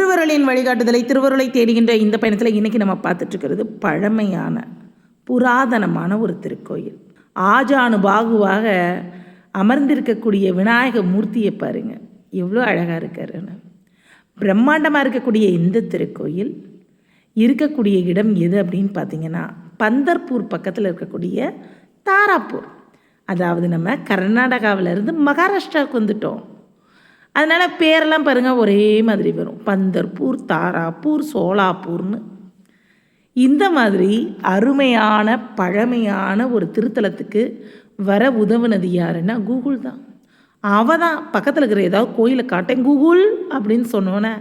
திருவருளின் வழிகாட்டுதலை திருவருளை தேடுகின்ற இந்த பயணத்தில் இன்றைக்கி நம்ம பார்த்துட்ருக்கிறது பழமையான புராதனமான ஒரு திருக்கோயில். ஆஜானு பாகுவாக அமர்ந்திருக்கக்கூடிய விநாயக மூர்த்தியை பாருங்க. எவ்வளோ அழகாக இருக்காருன்னு. பிரம்மாண்டமாக இருக்கக்கூடிய இந்த திருக்கோயில் இருக்கக்கூடிய இடம் எது அப்படின்னு பார்த்தீங்கன்னா பந்தர்பூர் பக்கத்தில் இருக்கக்கூடிய தாராப்பூர். அதாவது நம்ம கர்நாடகாவிலேருந்து மகாராஷ்டிராவுக்கு வந்துட்டோம். அதனால் பேரெல்லாம் பாருங்கள் ஒரே மாதிரி வரும். பந்தர்பூர் தாராப்பூர் சோலாப்பூர்னு இந்த மாதிரி அருமையான பழமையான ஒரு திருத்தலத்துக்கு வர உதவுனது யாருன்னா கூகுள் தான். அவ தான் பக்கத்தில் இருக்கிற ஏதாவது கோயிலை காட்டேன் கூகுள் அப்படின்னு சொன்னோன்னே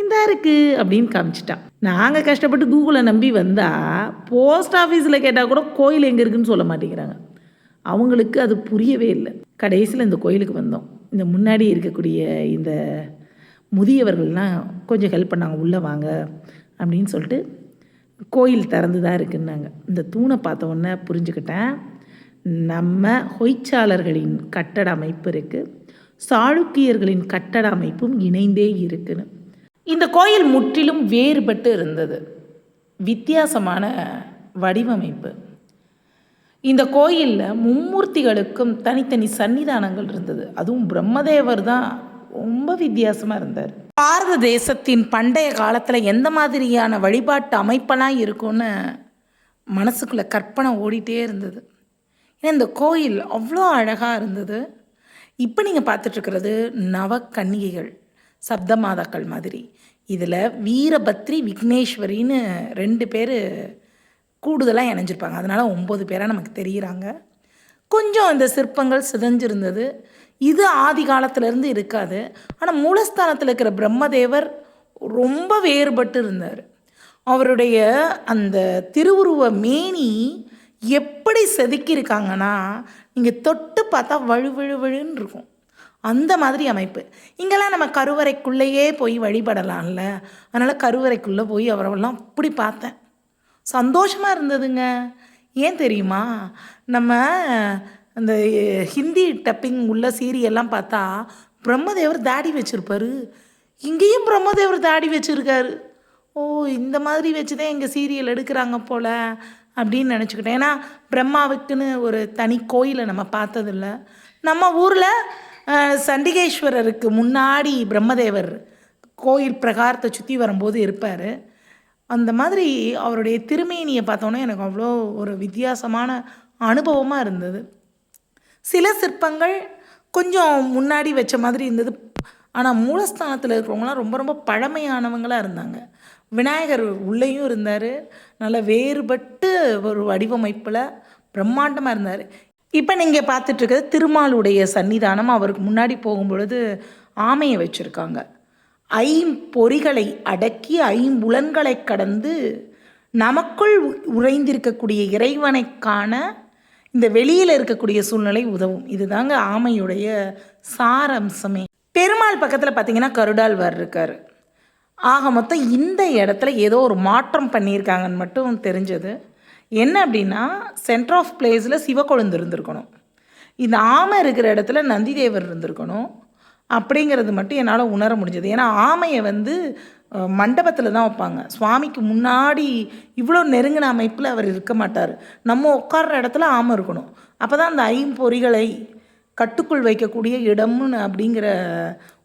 இந்த இருக்குது அப்படின்னு காமிச்சிட்டான். நாங்கள் கஷ்டப்பட்டு கூகுளை நம்பி வந்தால் போஸ்ட் ஆஃபீஸில் கேட்டால் கூட கோயில் எங்கே இருக்குன்னு சொல்ல மாட்டேங்கிறாங்க. அவங்களுக்கு அது புரியவே இல்லை. கடைசியில் இந்த கோயிலுக்கு வந்தோம். இந்த முன்னாடி இருக்கக்கூடிய இந்த முதியவர்கள்லாம் கொஞ்சம் ஹெல்ப் பண்ணாங்க உள்ளே வாங்க அப்படின்னு சொல்லிட்டு கோயில் திறந்து தான் இருக்குன்னாங்க. இந்த தூணை பார்த்த உடனே புரிஞ்சுக்கிட்டேன். நம்ம ஹொய்ச்சாளர்களின் கட்டட அமைப்பு இருக்குது சாளுக்கியர்களின் கட்டட அமைப்பும் இணைந்தே இருக்குன்னு. இந்த கோயில் முற்றிலும் வேறுபட்டு இருந்தது. வித்தியாசமான வடிவமைப்பு. இந்த கோயிலில் மும்மூர்த்திகளுக்கும் தனித்தனி சன்னிதானங்கள் இருந்தது. அதுவும் பிரம்மதேவர் தான் ரொம்ப வித்தியாசமாக இருந்தார். பாரத தேசத்தின் பண்டைய காலத்தில் எந்த மாதிரியான வழிபாட்டு அமைப்பெல்லாம் இருக்கும்னு மனசுக்குள்ளே கற்பனை ஓடிட்டே இருந்தது. ஏன்னா இந்த கோயில் அவ்வளோ அழகாக இருந்தது. இப்போ நீங்கள் பார்த்துட்ருக்கிறது நவக்கன்னிகைகள் சப்தமாதாக்கள் மாதிரி. இதில் வீரபத்ரி விக்னேஸ்வரின்னு ரெண்டு பேர் கூடுதலாக இணைஞ்சிருப்பாங்க. அதனால் ஒம்பது பேராக நமக்கு தெரிகிறாங்க கொஞ்சம் இந்த சிற்பங்கள் சிதஞ்சிருந்தது. இது ஆதி காலத்திலேருந்து இருக்காது. ஆனால் மூலஸ்தானத்தில் இருக்கிற பிரம்மதேவர் ரொம்ப வேறுபட்டு இருந்தார். அவருடைய அந்த திருவுருவ மேனி எப்படி செதுக்கியிருக்காங்கன்னா நீங்கள் தொட்டு பார்த்தா வழு வழு வழுன்னு இருக்கும். அந்த மாதிரி அமைப்பு. இங்கெல்லாம் நம்ம கருவறைக்குள்ளேயே போய் வழிபடலாம்ல. அதனால் கருவறைக்குள்ளே போய் அவரெல்லாம் அப்படி பார்த்தேன். சந்தோஷமாக இருந்ததுங்க. ஏன் தெரியுமா? நம்ம அந்த ஹிந்தி டப்பிங் உள்ள சீரியல்லாம் பார்த்தா பிரம்மதேவர் தாடி வச்சுருப்பாரு. இங்கேயும் பிரம்மதேவர் தாடி வச்சுருக்காரு. ஓ இந்த மாதிரி வச்சு தான் எங்கள் சீரியல் எடுக்கிறாங்க போல் அப்படின்னு நினச்சிக்கிட்டேன். ஏன்னா பிரம்மாவுக்குன்னு ஒரு தனி கோயிலை நம்ம பார்த்ததில்ல. நம்ம ஊரில் சண்டிகேஸ்வரருக்கு முன்னாடி பிரம்மதேவர் கோயில் பிரகாரத்தை சுற்றி வரும்போது இருப்பார். அந்த மாதிரி அவருடைய திருமேனியை பார்த்தோன்னே எனக்கு அவ்வளோ ஒரு வித்தியாசமான அனுபவமாக இருந்தது. சில சிற்பங்கள் கொஞ்சம் முன்னாடி வச்ச மாதிரி இருந்தது. ஆனால் மூலஸ்தானத்தில் இருக்கிறவங்களாம் ரொம்ப ரொம்ப பழமையானவங்களாக இருந்தாங்க. விநாயகர் உள்ளேயும் இருந்தார். நல்ல வேறுபட்டு ஒரு வடிவமைப்பில் பிரம்மாண்டமாக இருந்தார். இப்போ நீங்கள் பார்த்துட்ருக்கிறது திருமாலுடைய சன்னிதானம் அவருக்கு முன்னாடி போகும்பொழுது ஆமையை வச்சுருக்காங்க. ஐம்பொறிகளை அடக்கி ஐம்புலன்களை கடந்து நமக்குள் உறைந்திருக்கக்கூடிய இறைவனை காண இந்த வெளியில் இருக்கக்கூடிய சூழ்நிலை உதவும். இதுதாங்க ஆமையுடைய சாரம்சமே. பெருமாள் பக்கத்தில் பார்த்தீங்கன்னா கருடாழ்வார் இருக்கார். ஆக மொத்தம் இந்த இடத்துல ஏதோ ஒரு மாற்றம் பண்ணியிருக்காங்கன்னு மட்டும் தெரிஞ்சது. என்ன அப்படின்னா சென்டர் ஆஃப் பிளேஸில் சிவக்கொழுந்து இருந்திருக்கணும். இந்த ஆமை இருக்கிற இடத்துல நந்திதேவர் இருந்திருக்கணும். அப்படிங்கிறது மட்டும் என்னால் உணர முடிஞ்சது. ஏன்னா ஆமையை வந்து மண்டபத்தில் தான் வைப்பாங்க. சுவாமிக்கு முன்னாடி இவ்வளோ நெருங்கின அமைப்பில் அவர் இருக்க மாட்டார். நம்ம உட்கார்ற இடத்துல ஆமை இருக்கணும். அப்போ தான் அந்த ஐம்பொறிகளை கட்டுக்குள் வைக்கக்கூடிய இடம்னு அப்படிங்கிற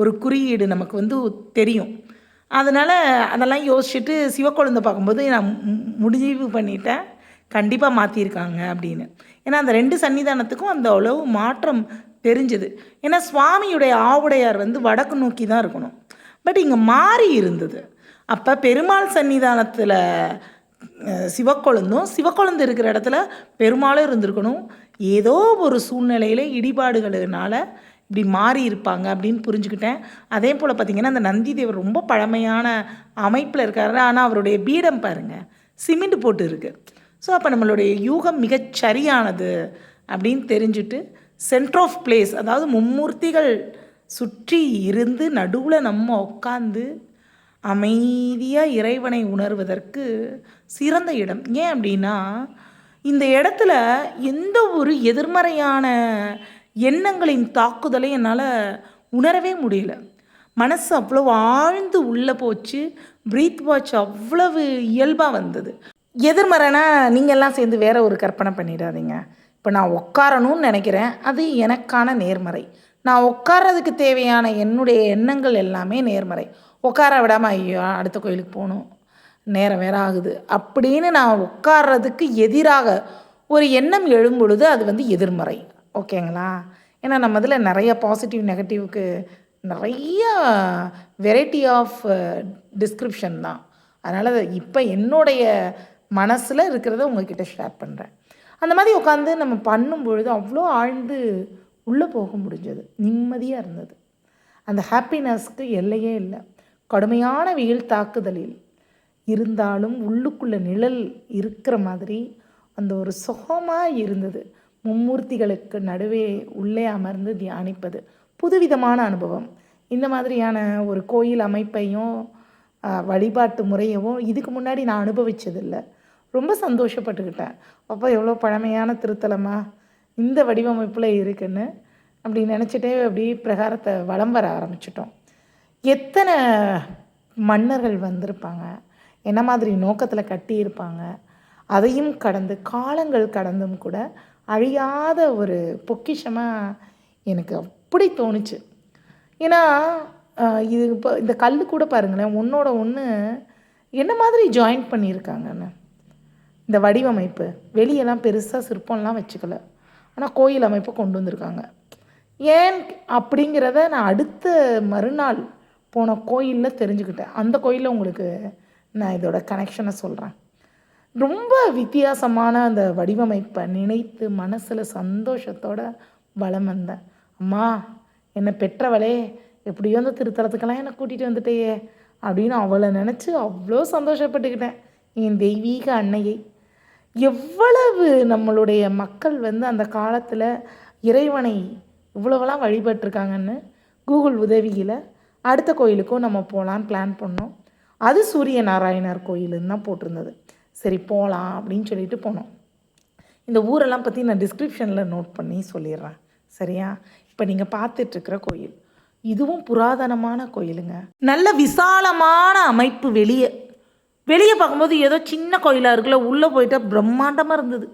ஒரு குறியீடு நமக்கு வந்து தெரியும். அதனால் அதெல்லாம் யோசிச்சுட்டு சிவக்குழந்தை பார்க்கும்போது நான் முடிவு பண்ணிட்டேன். கண்டிப்பாக மாற்றிருக்காங்க அப்படின்னு. ஏன்னா அந்த ரெண்டு சன்னிதானத்துக்கும் அந்த அளவு மாற்றம் தெரிஞ்சுது. ஏன்னா சுவாமியுடைய ஆவுடையார் வந்து வடக்கு நோக்கி தான் இருக்கணும். பட் இங்கே மாறி இருந்தது. அப்போ பெருமாள் சன்னிதானத்தில் சிவக்கொழுந்தும் சிவக்கொழுந்து இருக்கிற இடத்துல பெருமாளும் இருந்திருக்கணும். ஏதோ ஒரு சூழ்நிலையில் இடிபாடுகளினால இப்படி மாறி இருப்பாங்க அப்படின்னு புரிஞ்சுக்கிட்டேன். அதே போல் பார்த்திங்கன்னா அந்த நந்தி தேவர் ரொம்ப பழமையான அமைப்பில் இருக்காரு. ஆனால் அவருடைய பீடம் பாருங்கள் சிமெண்ட் போட்டு இருக்குது ஸோ அப்போ நம்மளுடைய யூகம் மிகச் சரியானது அப்படின்னு தெரிஞ்சுட்டு சென்டர் ஆஃப் பிளேஸ் அதாவது மும்மூர்த்திகள் சுற்றி இருந்து நடுவில் நம்ம உட்காந்து அமைதியாக இறைவனை உணர்வதற்கு சிறந்த இடம். ஏன் அப்படின்னா இந்த இடத்துல எந்த ஒரு எதிர்மறையான எண்ணங்களின் தாக்குதலை என்னால் உணரவே முடியல. மனசு அவ்வளோ ஆழ்ந்து உள்ளே போச்சு ப்ரீத் வாட்ச் அவ்வளவு இயல்பாக வந்தது. எதிர்மறைனா நீங்கள் எல்லாம் சேர்ந்து வேற ஒரு கற்பனை பண்ணிடாதீங்க. இப்போ நான் உட்காரணும்னு நினைக்கிறேன். அது எனக்கான நேர்மறை. நான் உட்கார்றதுக்கு தேவையான என்னுடைய எண்ணங்கள் எல்லாமே நேர்மறை. உட்கார விடாமல் ஐயோ அடுத்த கோயிலுக்கு போகணும். நேரம் வேற ஆகுது. அப்படின்னு நான் உட்கார்றதுக்கு எதிராக ஒரு எண்ணம் எழும் பொழுது அது வந்து எதிர்மறை. ஓகேங்களா? ஏன்னா நம்ம இதில் நிறைய பாசிட்டிவ் நெகட்டிவ்க்கு நிறைய வெரைட்டி ஆஃப் டிஸ்கிரிப்ஷன் தான். அதனால் இப்போ என்னுடைய மனசில் இருக்கிறத உங்ககிட்ட ஷேர் பண்ணுறேன் அந்த மாதிரி உட்காந்து நம்ம பண்ணும் பொழுது அவ்வளோ ஆழ்ந்து உள்ளே போக முடிஞ்சது. நிம்மதியாக இருந்தது. அந்த ஹாப்பினஸ்க்கு எல்லையே இல்லை. கடுமையான வெயில் தாக்குதலில் இருந்தாலும் உள்ளுக்குள்ளே நிழல் இருக்கிற மாதிரி அந்த ஒரு சுகமாக இருந்தது. மும்மூர்த்திகளுக்கு நடுவே உள்ளே அமர்ந்து தியானிப்பது புதுவிதமான அனுபவம். இந்த மாதிரியான ஒரு கோயில் அமைப்பையும் வழிபாட்டு முறையவும் இதுக்கு முன்னாடி நான் அனுபவிச்சதில்லை. ரொம்ப சந்தோஷப்பட்டுக்கிட்டேன். அப்போ எவ்வளோ பழமையான திருத்தலமா? இந்த வடிவமைப்பில் இருக்குன்னு அப்படி நினச்சிட்டே அப்படி பிரகாரத்தை வலம் வர ஆரம்பிச்சிட்டோம். எத்தனை மன்னர்கள் வந்திருப்பாங்க? என்ன மாதிரி நோக்கத்தில் கட்டியிருப்பாங்க அதையும் கடந்து காலங்கள் கடந்தும் கூட அழியாத ஒரு பொக்கிஷமாக எனக்கு அப்படி தோணுச்சு. ஏன்னா இது இப்போ இந்த கல் கூட பாருங்களேன் ஒன்றோட ஒன்று என்ன மாதிரி ஜாயின் பண்ணியிருக்காங்கன்னு. இந்த வடிவமைப்பு. வெளியெல்லாம் பெருசாக சிற்பம்லாம் வச்சுக்கல. ஆனால் கோயில் அமைப்பை கொண்டு வந்திருக்காங்க. ஏன் அப்படிங்கிறத நான் அடுத்த மறுநாள் போன கோயிலில் தெரிஞ்சுக்கிட்டேன். அந்த கோயிலில் உங்களுக்கு நான் இதோட கனெக்ஷனை சொல்கிறேன் ரொம்ப வித்தியாசமான அந்த வடிவமைப்பை நினைத்து மனசில் சந்தோஷத்தோட வளம் வந்தேன். அம்மா என்னை பெற்றவளே எப்படியோ அந்த திருத்தலத்துக்கெல்லாம் என்னை கூட்டிகிட்டு வந்துட்டேயே அப்படின்னு அவளை நினச்சி அவ்வளோ சந்தோஷப்பட்டுக்கிட்டேன். என் தெய்வீக அன்னையை. எவ்வளவு நம்மளுடைய மக்கள் வந்து அந்த காலத்தில் இறைவனை இவ்வளவெல்லாம் வழிபட்டிருக்காங்கன்னு கூகுள் உதவியில் அடுத்த கோயிலுக்கும் நம்ம போகலான்னு பிளான் பண்ணோம். அது சூரிய நாராயணர் கோயிலுன்னு தான் போட்டிருந்தது. சரி போகலாம் அப்படின்னு சொல்லிட்டு போனோம். இந்த ஊரெல்லாம் பற்றி நான் டிஸ்கிரிப்ஷனில் நோட் பண்ணி சொல்லிடுறேன். சரியா? இப்போ நீங்கள் பார்த்துட்ருக்கிற கோயில். இதுவும் புராதனமான கோயிலுங்க. நல்ல விசாலமான அமைப்பு வெளியே வெளியே பார்க்கும்போது ஏதோ சின்ன கோயிலாக இருக்குல்ல உள்ளே போயிட்டால் பிரம்மாண்டமாக இருந்தது.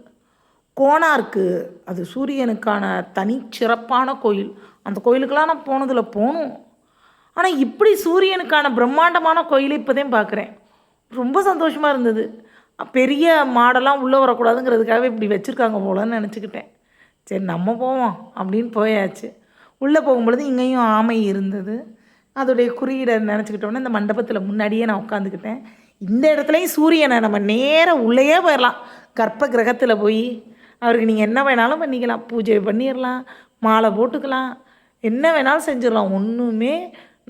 கோனார்க்கு அது சூரியனுக்கான தனிச்சிறப்பான கோயில். அந்த கோயிலுக்கெல்லாம் நான் போனதில் போகணும் ஆனால் இப்படி சூரியனுக்கான பிரம்மாண்டமான கோயிலை இப்போதான் பார்க்குறேன். ரொம்ப சந்தோஷமாக இருந்தது. பெரிய மாடெல்லாம் உள்ளே வரக்கூடாதுங்கிறதுக்காக இப்படி வச்சுருக்காங்க போலன்னு நினச்சிக்கிட்டேன். சரி நம்ம போவோம் அப்படின்னு போயாச்சு. உள்ளே போகும்பொழுது இங்கேயும் ஆமை இருந்தது. அதோடைய குறியீடை நினச்சிக்கிட்டோன்னே இந்த மண்டபத்தில் முன்னாடியே நான் உட்காந்துக்கிட்டேன். இந்த இடத்துலையும் சூரியனை நம்ம நேராக உள்ளேயே போயிடலாம் கர்ப்ப கிரகத்தில் போய் அவருக்கு நீங்கள் என்ன வேணாலும் பண்ணிக்கலாம். பூஜை பண்ணிடலாம் மாலை போட்டுக்கலாம். என்ன வேணாலும் செஞ்சிடலாம் ஒன்றுமே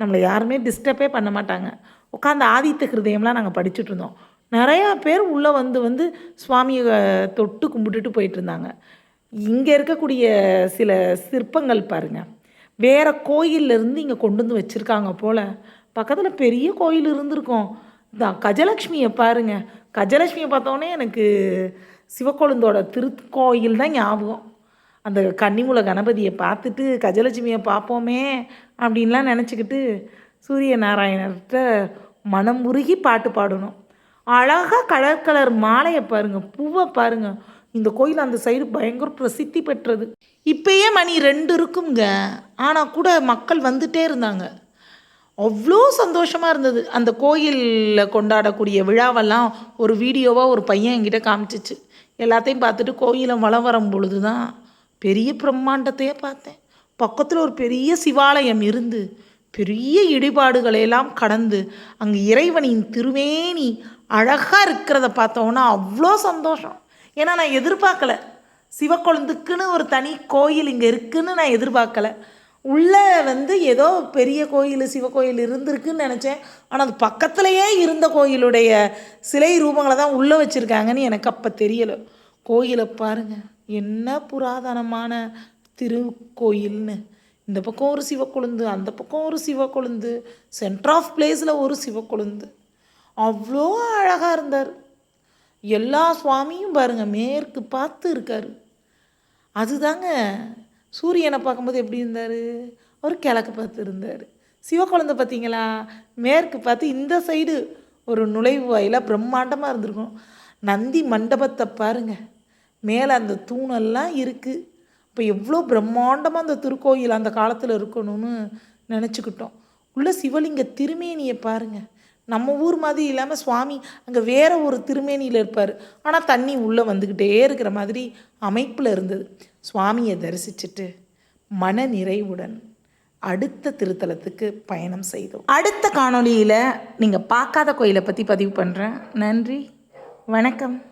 நம்மளை யாருமே டிஸ்டர்பே பண்ண மாட்டாங்க. உட்காந்து ஆதித்த ஹிருதயம்லாம் நாங்கள் படிச்சுட்டு இருந்தோம். நிறையா பேர் உள்ளே வந்து வந்து சுவாமியை தொட்டு கும்பிட்டுட்டு போயிட்டு இருந்தாங்க. இங்கே இருக்கக்கூடிய சில சிற்பங்கள் பாருங்கள் வேறு கோயில்லேருந்து இங்கே கொண்டு வந்து வச்சுருக்காங்க போல். பக்கத்தில் பெரிய கோயில் இருந்திருக்கோம். தான் கஜலக்ஷ்மியை பாருங்க. கஜலக்ஷ்மியை பார்த்தோன்னே எனக்கு சிவக்கொழுந்தோட திருக்கோயில் தான் ஞாபகம். அந்த கன்னிமூல கணபதியை பார்த்துட்டு கஜலட்சுமியை பார்ப்போமே அப்படின்லாம் நினச்சிக்கிட்டு சூரிய நாராயணர்கிட்ட மனம் உருகி பாட்டு பாடணும். அழகாக கலர் கலர் மாலையை பாருங்க பூவை பாருங்க. இந்த கோயில் அந்த சைடு பயங்கர பிரசித்தி பெற்றது. இப்பயே மணி ரெண்டு இருக்குங்க. ஆனால் கூட மக்கள் வந்துட்டே இருந்தாங்க. அவ்வளோ சந்தோஷமாக இருந்தது. அந்த கோயிலில் கொண்டாடக்கூடிய விழாவெல்லாம் ஒரு வீடியோவாக ஒரு பையன் என்கிட்ட காமிச்சிச்சு. எல்லாத்தையும் பார்த்துட்டு கோயிலை வலம் வரும் பொழுது தான் பெரிய பிரம்மாண்டத்தையே பார்த்தேன். பக்கத்தில் ஒரு பெரிய சிவாலயம் இருந்து பெரிய இடிபாடுகளையெல்லாம் கடந்து அங்கே இறைவனின் திருவேணி அழகாக இருக்கிறத பார்த்தோன்னா அவ்வளோ சந்தோஷம். ஏன்னா நான் எதிர்பார்க்கல. சிவக்கொழுந்துக்குன்னு ஒரு தனி கோயில் இங்கே இருக்குதுன்னு நான் எதிர்பார்க்கல. உள்ளே வந்து ஏதோ பெரிய கோயில் சிவகோயில் இருந்திருக்குன்னு நினச்சேன். ஆனால் அது பக்கத்துலேயே இருந்த கோயிலுடைய சிலை ரூபங்களை தான் உள்ளே வச்சுருக்காங்கன்னு எனக்கு அப்போ தெரியலை. கோயிலை பாருங்கள் என்ன புராதனமான திருக்கோயில்னு. இந்த பக்கம் ஒரு சிவக்கொழுந்து அந்த பக்கம் ஒரு சிவக்கொழுந்து சென்டர் ஆஃப் பிளேஸில் ஒரு சிவக்கொழுந்து அவ்வளோ அழகாக இருந்தார். எல்லா சுவாமியும் பாருங்கள் மேற்கு பார்த்து இருக்கார். அதுதாங்க சூரியனை பார்க்கும்போது எப்படி இருந்தார்? அவர் கிழக்கு பார்த்து இருந்தார். சிவக்குழந்தை பார்த்தீங்களா? மேற்கு பார்த்து இந்த சைடு ஒரு நுழைவு வாயிலாக பிரம்மாண்டமாக இருந்திருக்கும். நந்தி மண்டபத்தை பாருங்க. மேலே அந்த தூணெல்லாம் இருக்குது இப்போ எவ்வளோ பிரம்மாண்டமாக அந்த திருக்கோயில் அந்த காலத்தில் இருக்கணும்னு நினச்சிக்கிட்டோம். உள்ள சிவலிங்க திருமேனியை பாருங்கள் நம்ம ஊர் மாதிரி இல்லாமல் சுவாமி அங்கே வேற ஒரு திருமேனியில் இருப்பார். ஆனால் தண்ணி உள்ளே வந்துக்கிட்டே இருக்கிற மாதிரி அமைப்பில் இருந்தது. சுவாமியை தரிசிச்சுட்டு மன நிறைவுடன் அடுத்த திருத்தலத்துக்கு பயணம் செய்தோம். அடுத்த காணொளியில் நீங்கள் பார்க்காத கோயிலை பற்றி பதிவு பண்ணுறேன் நன்றி. வணக்கம்.